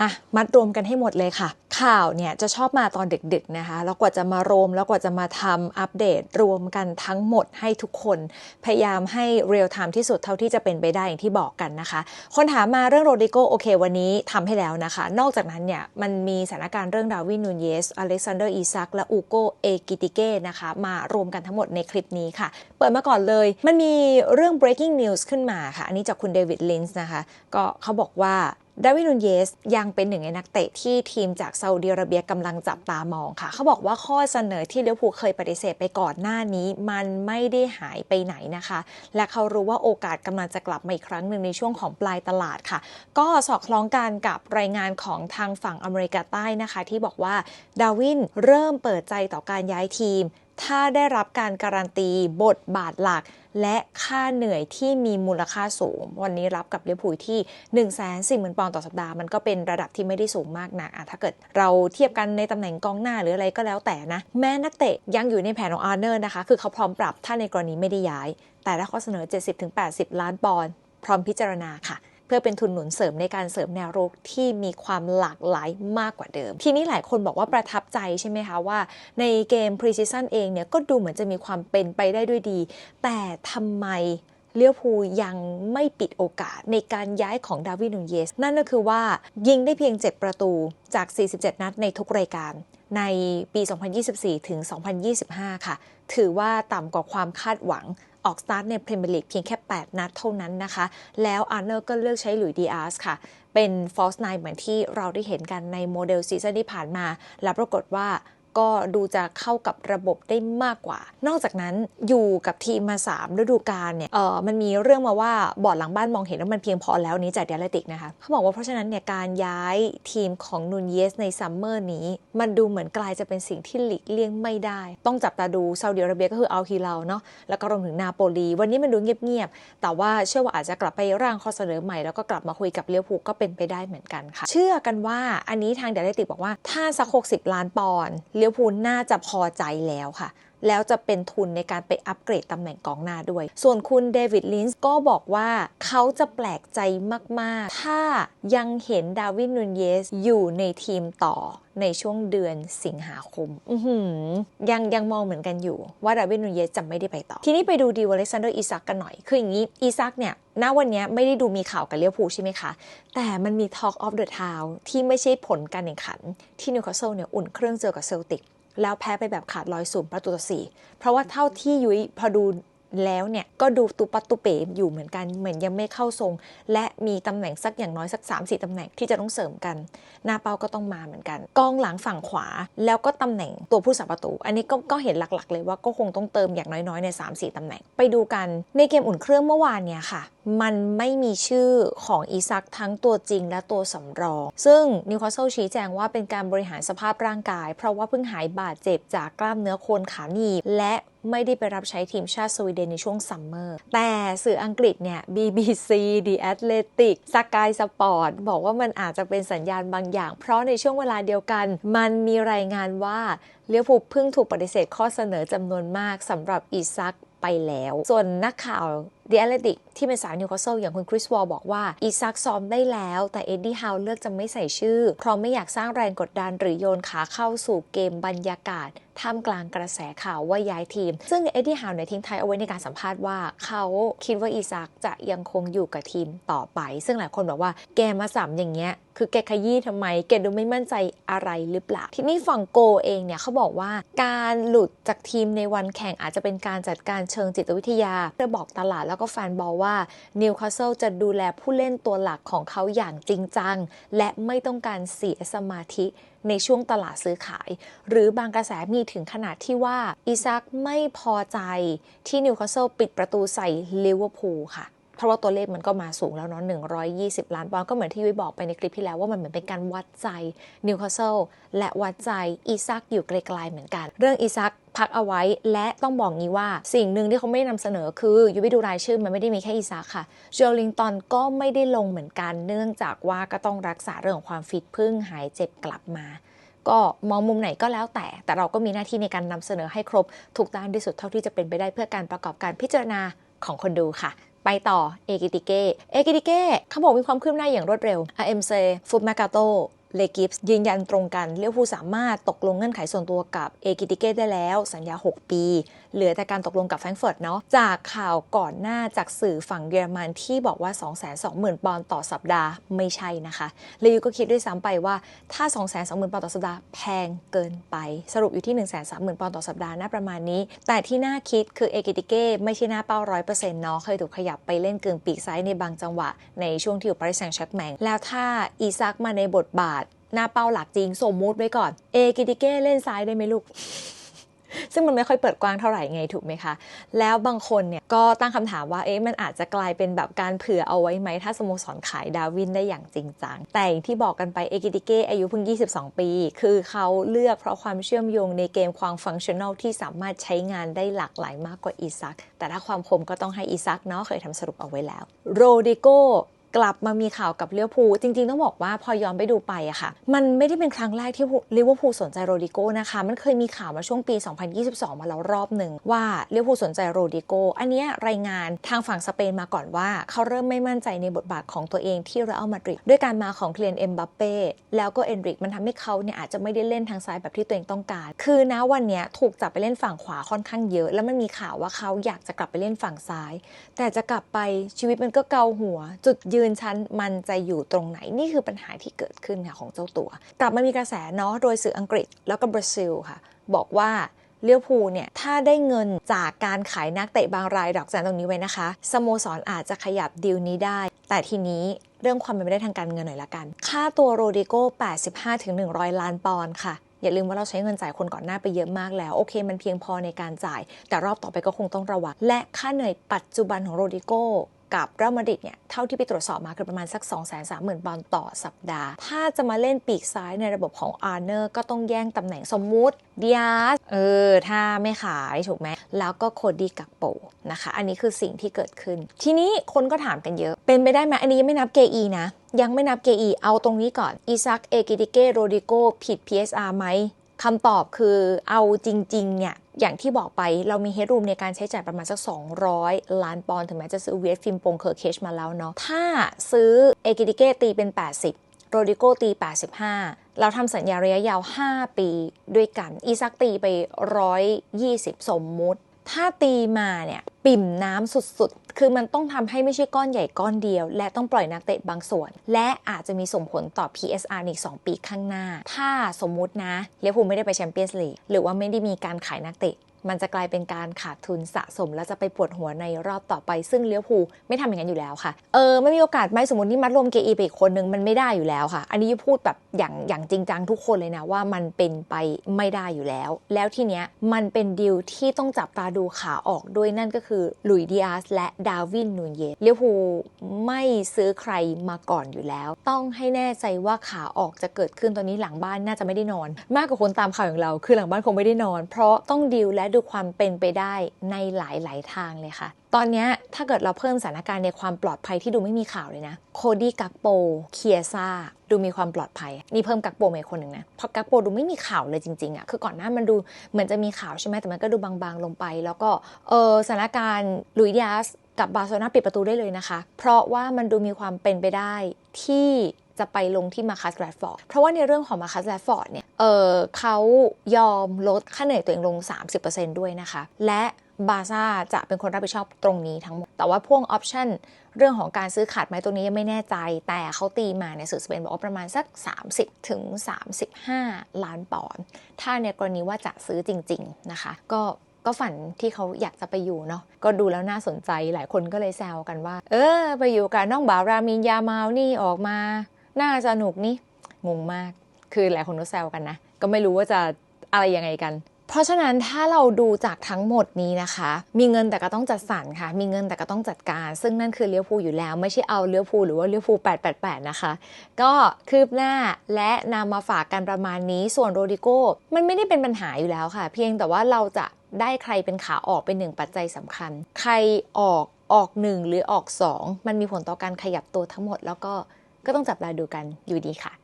อะมัดรวมกันให้หมดเลยค่ะ ข่าวเนี่ยจะชอบมาตอนดึกๆนะคะ แล้วกว่าจะมารวมแล้วกว่าจะมาทำอัปเดตรวมกันทั้งหมดให้ทุกคน พยายามให้เรียลไทม์ที่สุดเท่าที่จะเป็นไปได้อย่างที่บอกกันนะคะ คนถามมาเรื่องโรดิโกโอเค วันนี้ทำให้แล้วนะคะ นอกจากนั้นเนี่ยมันมีสถานการณ์เรื่องดาวินนูนเยสอเล็กซานเดอร์อีซักและอูโกเอกิติเก้นะคะ มารวมกันทั้งหมดในคลิปนี้ค่ะ เปิดมาก่อนเลย มันมีเรื่อง breaking news ขึ้นมาค่ะ อันนี้จากคุณเดวิดลินส์นะคะ ก็เขาบอกว่า ดาวิดนูนเยสยังเป็นหนึ่งในนักเตะที่ทีมจากซาอุดิอาระเบียกำลังจับตามองค่ะ เขาบอกว่าข้อเสนอที่เลี้ยวภูเคยปฏิเสธไปก่อนหน้านี้ มันไม่ได้หายไปไหนนะคะ และเขารู้ว่าโอกาสกำลังจะกลับมาอีกครั้งหนึ่งในช่วงของปลายตลาดค่ะ ก็สอดคล้องกันกับรายงานของทางฝั่งอเมริกาใต้นะคะ ที่บอกว่าดาวินเริ่มเปิดใจต่อการย้ายทีม ถ้าได้รับการการันตีบทบาทหลัก และค่าเหนื่อยที่มีมูลค่าสูง วันนี้รับกับเลี้ยวผูที่ 1 4 0 0 0 0 ปอนด์ต่อสัปดาห์มันก็เป็นระดับที่ไม่ได้สูงมากนะะถ้าเกิดเราเทียบกันในตำแหน่งกองหน้าหรืออะไรก็แล้วแต่นะ แม้นักเตะยังอยู่ในแผนของอาร์เนอร์นะคะ คือเขาพร้อมปรับถ้าในกรณีไม่ได้ย้าย แต่ถ้าข้อเสนอ 70-80 ล้านปอนด์พร้อมพิจารณาค่ะ พื่อเป็นทุนหนุนเสริมในการเสริมแนวรุกที่มีความหลากหลายมากกว่าเดิม ทีนี้หลายคนบอกว่าประทับใจใช่ไหมคะว่าในเกม Precision เองเนี่ยก็ดูเหมือนจะมีความเป็นไปได้ด้วยดี แต่ทำไมเลี้ยวภูยังไม่ปิดโอกาสในการย้ายของดาวิดนูนเยส นั่นก็คือว่ายิงได้เพียง 7 ประตูจาก 47 นัดในทุกรายการในปี 2024 ถึง 2025 ค่ะ ถือว่าต่ำกว่าความคาดหวัง ออกสตาร์ทในพรีเมียร์ลีกเพียงแค่ 8 นัดเท่านั้นนะคะ แล้วอาร์เนอร์ก็เลือกใช้หลุยดีอาร์สค่ะ เป็นฟอสไนเหมือนที่เราได้เห็นกันในโมเดลซีซั่นที่ผ่านมา และปรากฏว่า ก็ดูจะเข้ากับระบบได้มากกว่า นอกจากนั้นอยู่กับทีมมา 3 ฤดูกาลเนี่ยเออมันมีเรื่องมาว่าบอร์ดหลังบ้านมองเห็นว่ามันเพียงพอแล้วนี้จากเดลติกนะคะ เขาบอกว่าเพราะฉะนั้นเนี่ยการย้ายทีมของนูนเยสในซัมเมอร์นี้ มันดูเหมือนกลายจะเป็นสิ่งที่หลีกเลี่ยงไม่ได้ ต้องจับตาดูซาอุดิอาระเบียก็คืออัลฮิลาเนาะแล้วก็รวมถึงนาโปลีวันนี้มันดูเงียบๆแต่ว่าเชื่อว่าอาจจะกลับไปร่างข้อเสนอใหม่แล้วก็กลับมาคุยกับเลี้ยวภูก็เป็นไปได้เหมือนกันค่ะเชื่อกันว่าอันนี้ทางเดลติกบอกว่าถ้าสัก60ล้านปอนด์เลี้ยวภูน่าจะพอใจแล้วค่ะ แล้วจะเป็นทุนในการไปอัปเกรดตำแหน่งกองหน้าด้วย ส่วนคุณเดวิดลินส์ก็บอกว่าเขาจะแปลกใจมาก ๆ ถ้ายังเห็นดาวินนูนเยสอยู่ในทีมต่อในช่วงเดือนสิงหาคมอือหือยังยังมองเหมือนกันอยู่ ว่าดาวินนูนเยสจะไม่ได้ไปต่อ ทีนี้ไปดูดีวอลเลซานเดอร์อีซักกันหน่อย คืออย่างนี้ อีซักเนี่ย ณ วันนี้ไม่ได้ดูมีข่าวกับเลี้ยวภูใช่ไหมคะ แต่มันมี Talk of the Town ที่ไม่ใช่ผลการแข่งขัน ที่นิวคาสเซิลเนี่ยอุ่นเครื่องเจอกับเซลติก แล้วแพ้ไปแบบขาดลอยสูงประตูต่อสี่เพราะว่าเท่าที่ยุ้ยพอดู แล้วเนี่ยก็ดูตุปัตตุเป๋อยู่เหมือนกันเหมือนยังไม่เข้าทรง และมีตำแหน่งสักอย่างน้อยสัก 3 4ตำแหน่งที่จะต้องเสริมกัน หน้าเป้าก็ต้องมาเหมือนกัน กองหลังฝั่งขวาแล้วก็ตำแหน่งตัวผู้สับประตู อันนี้ก็ก็เห็นหลักๆ เลยว่าก็คงต้องเติมอย่างน้อยๆใน 3 4ตำแหน่ง ไปดูกันในเกมอุ่นเครื่องเมื่อวานเนี่ยค่ะ มันไม่มีชื่อของอีซักทั้งตัวจริงและตัวสำรอง ซึ่งนิวคาสเซิลชี้แจงว่าเป็นการบริหารสภาพร่างกาย เพราะว่าเพิ่งหายบาดเจ็บจากกล้ามเนื้อโคนขาหนีบและไม่ได้ไปรับใช้ทีมชาติสวีเดนในช่วงซัมเมอร์ แต่สื่ออังกฤษเนี่ย BBC The Athletic Sky Sport บอกว่ามันอาจจะเป็นสัญญาณบางอย่าง เพราะในช่วงเวลาเดียวกัน มันมีรายงานว่าเลี้ยวภูเพิ่งถูกปฏิเสธข้อเสนอจำนวนมากสำหรับอีซักไปแล้ว ส่วนนักข่าว The Athletic ที่เป็นสายนิวคาสเซิลอย่างคุณคริสวอลบอกว่า อีซักซ้อมได้แล้ว แต่เอ็ดดี้ฮาวเลือกจะไม่ใส่ชื่อ เพราะไม่อยากสร้างแรงกดดันหรือโยนขาเข้าสู่เกมบรรยากาศท่ามกลางกระแสข่าวว่าย้ายทีม ซึ่งเอ็ดดี้ฮาวเนี่ยทิ้งท้ายเอาไว้ในการสัมภาษณ์ว่า เขาคิดว่าอีซักจะยังคงอยู่กับทีมต่อไป ซึ่งหลายคนบอกว่าแกมาสัมอย่างเงี้ยคือแกขยี้ทำไม แกดูไม่มั่นใจอะไรหรือเปล่า ทีนี้ฝั่งโกเองเนี่ยเขาบอกว่าการหลุดจากทีมในวันแข่งอาจจะเป็นการจัดการเชิงจิตวิทยาเพื่อบอกตลาดแล้วก็แฟนบอลว่านิวคาสเซิลจะดูแลผู้เล่นตัวหลักของเขาอย่างจริงจัง และไม่ต้องการเสียสมาธิในช่วงตลาดซื้อขาย หรือบางกระแสมีถึงขนาดที่ว่า อิซักไม่พอใจที่นิวคาสเซิลปิดประตูใส่ลิเวอร์พูลค่ะ เพราะว่าตัวเลขมันก็มาสูงแล้วเนาะ120 ล้านปอนด์ก็เหมือนที่ยุ้ยบอกไปในคลิปที่แล้วว่ามันเหมือนเป็นการวัดใจนิวคาสเซิลและวัดใจอีซักอยู่ไกลๆเหมือนกัน เรื่องอีซักพักเอาไว้และต้องบอกงี้ว่าสิ่งหนึ่งที่เขาไม่นำเสนอคือยูไปดูรายชื่อมันไม่ได้มีแค่อีซักค่ะโจลลิงตันก็ไม่ได้ลงเหมือนกันเนื่องจากว่าก็ต้องรักษาเรื่องของความฟิตพิ่งหายเจ็บกลับมา ก็มองมุมไหนก็แล้วแต่ แต่เราก็มีหน้าที่ในการนำเสนอให้ครบทุกด้านที่สุดเท่าที่จะเป็นไปได้เพื่อการประกอบการพิจารณาของคนดูค่ะ ไปต่อเอกิติเกเอกิติเกเขาบอกมีความคืบหน้าอย่างรวดเร็ว AMC ฟุตแมกาโต เลกิฟส์ยืนยันตรงกันเลี้ยวภูสามารถตกลงเงื่อนไขส่วนตัวกับเอกิติเกได้แล้วสัญญา 6 ปี เหลือแต่การตกลงกับแฟรงก์เฟิร์ตเนาะจากข่าวก่อนหน้าจากสื่อฝั่งเยอรมันที่บอกว่า 220,000 ปอนด์ต่อสัปดาห์ไม่ใช่นะคะเลยูก็คิดด้วยซ้ำไปว่าถ้า 220,000 ปอนด์ต่อสัปดาห์แพงเกินไป สรุปอยู่ที่ 130,000 ปอนด์ต่อสัปดาห์น่าประมาณนี้ แต่ที่น่าคิดคือเอกิติเก้ไม่ใช่หน้าเป้า100%เปอร์เซ็นต์เนาะเคยถูกขยับไปเล่นเกินปีกซ้ายในบางจังหวะ ในช่วงที่อยู่ปารีสแซงต์แชร์แมงแล้วถ้าอีซักมาในบทบาท หน้าเป้าหลักจริงสมมุติไว้ก่อน เอกิติเก้เล่นซ้ายได้ไหมลูก ซึ่งมันไม่ค่อยเปิดกว้างเท่าไหร่ไงถูกไหมคะ แล้วบางคนเนี่ยก็ตั้งคำถามว่าเอ๊ะมันอาจจะกลายเป็นแบบการเผื่อเอาไว้ไหม ถ้าสโมสรขายดาวินได้อย่างจริงจัง แต่ที่บอกกันไปเอกิติเก้อายุเพิ่ง 22 ปี คือเขาเลือกเพราะความเชื่อมโยงในเกมความฟังชั่นอลที่สามารถใช้งานได้หลากหลายมากกว่าอีซัก แต่ถ้าความคมก็ต้องให้อีซักเนาะเคยทำสรุปเอาไว้แล้ว โรดิโก กลับมามีข่าวกับเลี้ยวภูจริงๆ ต้องบอกว่าพอย้อนไปดูไปอะค่ะ มันไม่ได้เป็นครั้งแรกที่ลิเวอร์พูลสนใจโรดิโก้นะคะ มันเคยมีข่าวมาช่วงปี 2022 มาแล้วรอบหนึ่งว่าลิเวอร์พูลสนใจโรดิโก้อันนี้รายงานทางฝั่งสเปนมาก่อนว่า เขาเริ่มไม่มั่นใจในบทบาทของตัวเองที่เรอัลมาดริดด้วยการมาของเคลียนเอ็มบัปเป้แล้วก็เอนริกมันทำให้เขาเนี่ยอาจจะไม่ได้เล่นทางซ้ายแบบที่ตัวเองต้องการ คือนะวันนี้ถูกจับไปเล่นฝั่งขวาค่อนข้างเยอะ แล้วมันมีข่าวว่าเขาอยากจะกลับไปเล่นฝั่งซ้าย แต่จะกลับไปชีวิตมันก็เกาหัวจุดยืนชั้นมันจะอยู่ตรงไหนนี่คือปัญหาที่เกิดขึ้นค่ะของเจ้าตัว กลับมามีกระแสเนาะโดยสื่ออังกฤษแล้วก็บราซิลค่ะ บอกว่าเลี้ยวภูเนี่ย ถ้าได้เงินจากการขายนักเตะบางรายดอกจันตรงนี้ไว้นะคะ สโมสรอาจจะขยับดีลนี้ได้ แต่ทีนี้เรื่องความเป็นไปได้ทางการเงินหน่อยละกัน ค่าตัวโรดิโก้ 85-100 ล้านปอนด์ค่ะอย่าลืมว่าเราใช้เงินจ่ายคนก่อนหน้าไปเยอะมากแล้ว โอเค มันเพียงพอในการจ่าย แต่รอบต่อไปก็คงต้องระวัง และค่าเหนื่อยปัจจุบันของโรดิโก้ กับเรอัลมาดริดเนี่ยเท่าที่ไปตรวจสอบมาคือประมาณสัก 2 3 0 0 0 0 ปอนด์ต่อสัปดาห์ ถ้าจะมาเล่นปีกซ้ายในระบบของอาร์เนอร์ก็ต้องแย่งตำแหน่งสมมุติเดียสเออ ถ้าไม่ขายถูกไหม แล้วก็โคดี้กักโปนะคะ อันนี้คือสิ่งที่เกิดขึ้น ทีนี้คนก็ถามกันเยอะ เป็นไปได้ไหมอันนี้ยังไม่นับเกอีนะ ยังไม่นับเกอีเอาตรงนี้ก่อนอิซักเอกิติเกโรดิโกผิด PSR ไหมคำตอบคือเอาจริงๆเนี่ย อย่างที่บอกไปเรามีเฮดรูมในการใช้จ่ายประมาณสัก 200 ล้านปอนด์ถึงแม้จะซื้อเวสฟิมปงเคอร์เคชมาแล้วเนาะถ้าซื้อเอกิติเกตีเป็น 80 โรดิโกตี 85 เราทำสัญญาระยะยาว 5 ปีด้วยกัน อีซักตีไป 120 สมมุติ ถ้าตีมาเนี่ยปิ่มน้ำสุดๆ คือมันต้องทำให้ไม่ใช่ก้อนใหญ่ก้อนเดียว และต้องปล่อยนักเตะบางส่วน และอาจจะมีส่งผลต่อ PSR อีก 2 ปีข้างหน้า ถ้าสมมุตินะเลี้ยวภูไม่ได้ไปแชมเปี้ยนส์ลีกหรือว่าไม่ได้มีการขายนักเตะ มันจะกลายเป็นการขาดทุนสะสม แล้วจะไปปวดหัวในรอบต่อไป ซึ่งเลี้ยวภูไม่ทำอย่างนั้นอยู่แล้วค่ะ เออไม่มีโอกาสไหมสมมตินี่มัดรวมเกอีไปอีกคนนึงมันไม่ได้อยู่แล้วค่ะ อันนี้พูดแบบอย่างอย่างจริงจังทุกคนเลยนะว่ามันเป็นไปไม่ได้อยู่แล้ว แล้วทีเนี้ยมันเป็นดีลที่ต้องจับตาดูขาออกด้วยนั่นก็คือลุยดิอาสและดาวินนูนเยสเลี้ยวภูไม่ซื้อใครมาก่อนอยู่แล้ว ต้องให้แน่ใจว่าขาออกจะเกิดขึ้นตอนนี้หลังบ้านน่าจะไม่ได้นอน มากกว่าคนตามข่าวอย่างเรา คือหลังบ้านคงไม่ได้นอน เพราะต้องดีลและดูความเป็นไปได้ในหลาย ๆ ทางเลยค่ะ ตอนนี้ถ้าเกิดเราเพิ่มสถานการณ์ในความปลอดภัยที่ดูไม่มีข่าวเลยนะ โคดี้กักโป เคียซ่า ดูมีความปลอดภัย นี่เพิ่มกักโปมาอีกคนหนึ่งนะ เพราะกักโปดูไม่มีข่าวเลยจริง ๆอะคือก่อนหน้ามันดูเหมือนจะมีข่าวใช่ไหมแต่มันก็ดูบาง ๆ ลงไป แล้วก็ เออสถานการณ์ลุยดิอาสกับบาร์เซโลนาปิดประตูได้เลยนะคะ เพราะว่ามันดูมีความเป็นไปได้ที่ จะไปลงที่มาคัสแรดฟอร์ดเพราะว่าในเรื่องของมาคัสแรดฟอร์ดเนี่ยเออเขายอมลดค่าเหนื่อยตัวเองลง 30%ด้วยนะคะ และบาซ่าจะเป็นคนรับผิดชอบตรงนี้ทั้งหมด แต่ว่าพ่วงออปชั่นเรื่องของการซื้อขาดไหมตรงนี้ยังไม่แน่ใจ แต่เขาตีมาในสื่อสเปนบอกว่าประมาณสัก 30ถึง35 ล้านปอนด์ ถ้าในกรณีว่าจะซื้อจริง ๆ นะคะ ก็ก็ฝันที่เขาอยากจะไปอยู่เนาะ ก็ดูแล้วน่าสนใจ หลายคนก็เลยแซวกันว่า เออ ไปอยู่กับน้องบ่าวรามินยามาลนี่ออกมา น่าสนุกนี่งงมาก คือหลายคนก็แซวกันนะ ก็ไม่รู้ว่าจะอะไรยังไงกัน เพราะฉะนั้นถ้าเราดูจากทั้งหมดนี้นะคะ มีเงินแต่ก็ต้องจัดสรรค่ะ มีเงินแต่ก็ต้องจัดการ ซึ่งนั่นคือเลี้ยวภูอยู่แล้ว ไม่ใช่เอาเลี้ยวภูหรือว่าเลี้ยวภู888 นะคะ ก็คืบหน้าและนำมาฝากกันประมาณนี้ ส่วนโรดิโก้ มันไม่ได้เป็นปัญหาอยู่แล้วค่ะ เพียงแต่ว่าเราจะได้ใครเป็นขาออกเป็นหนึ่งปัจจัยสำคัญ ใครออกออกหนึ่งหรือออกสองมันมีผลต่อการขยับตัวทั้งหมดแล้วก็ ก็ต้องจับตาดูกันอยู่ดีค่ะ